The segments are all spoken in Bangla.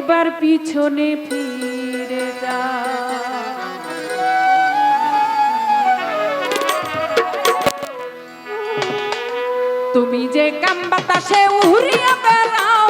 এবার পিছনে ফিরে যা। তুমি যে কাম্বা তাসে উড়িয়া বেড়াও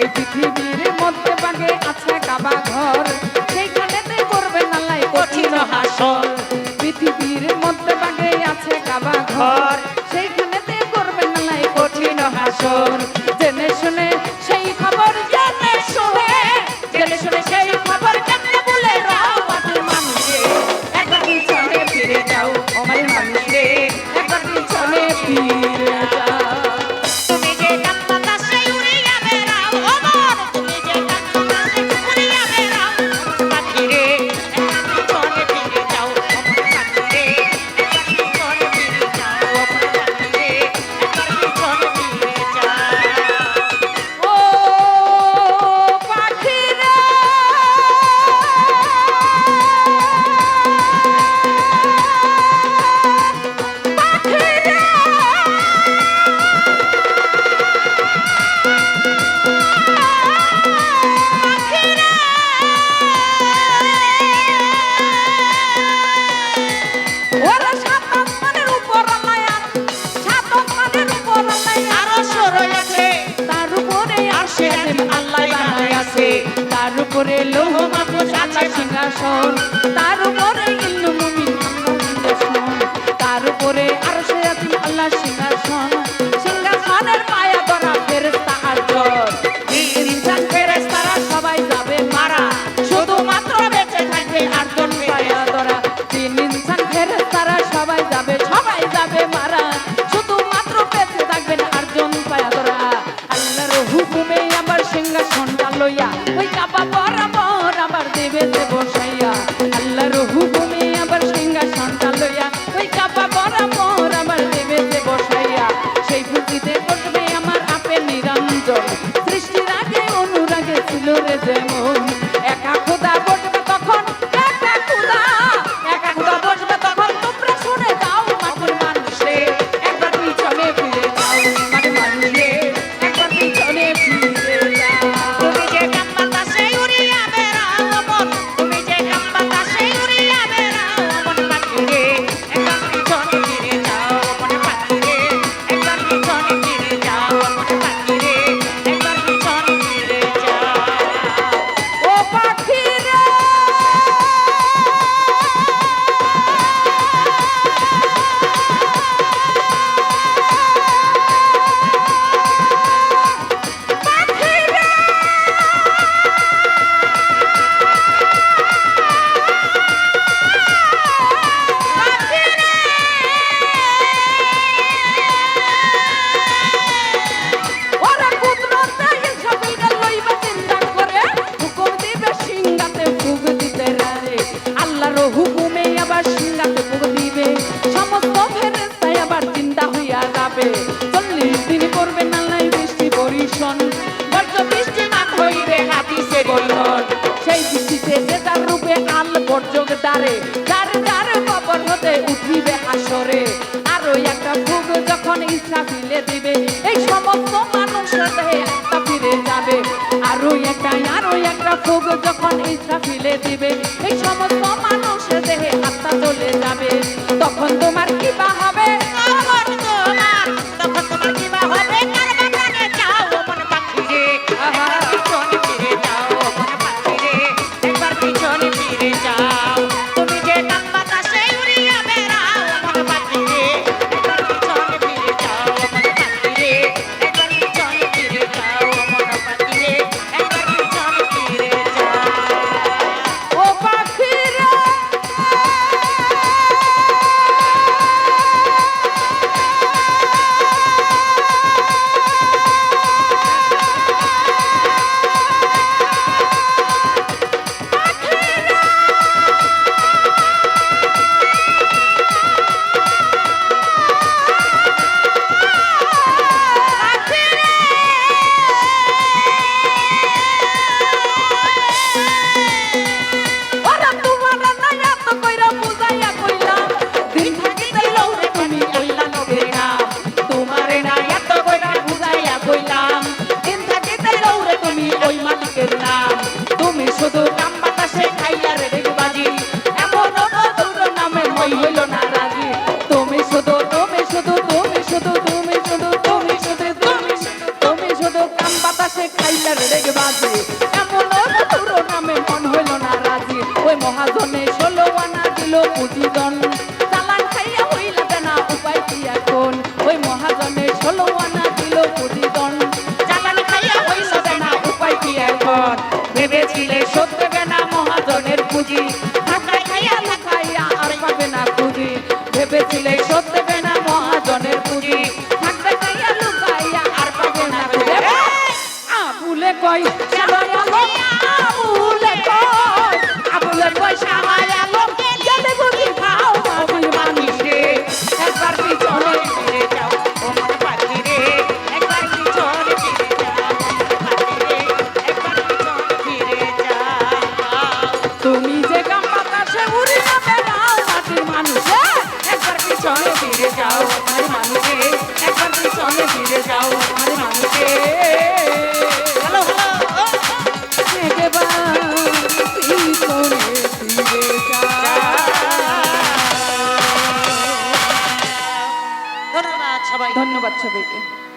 এই পৃথিবীর মধ্যে তার উপরে লোহ মাত্র সাদা সিংহাসন। তার উপরে ইন্দু মুমি তার উপরে আরও আবার সিঙ্গাত বুক দিবে? সমস্ত ফেরেস্তায় আবার চিন্তা হইয়া যাবে। চল্লিশ দিন করবে নালাই বৃষ্টি পরিশন বজ্র বৃষ্টি না হইবে হাতিসে গলন সেই বৃষ্টিতে যে তার রূপে আল বর্জক দ্বারে তার তার কবর হতে উঠিবে আসরে। আরও একটা ভুগ যখন ইসরা ফিলে দিবে, এই সমস্ত মানুষের দেহে আত্মা ফিরে যাবে। আরও একটা আরও একটা ভুগ যখন ইসরা ফিলে দিবে, এই সমস্ত মানুষ যাবে তখন তোমার কি বা বাজি এমন পুরো নামে মন হইল না রাজি। ওই মহাজনে ষোলো আনা দিল পুঁজি দন চালান খাইয়া হইলা না উপায় কি এখন? ওই মহাজনে ষোলো আনা দিল পুঁজি দন চালান খাইয়া হইল না উপায় কি এখন? ভেবেছিলে সত্য না মহাজনের পুঁজি?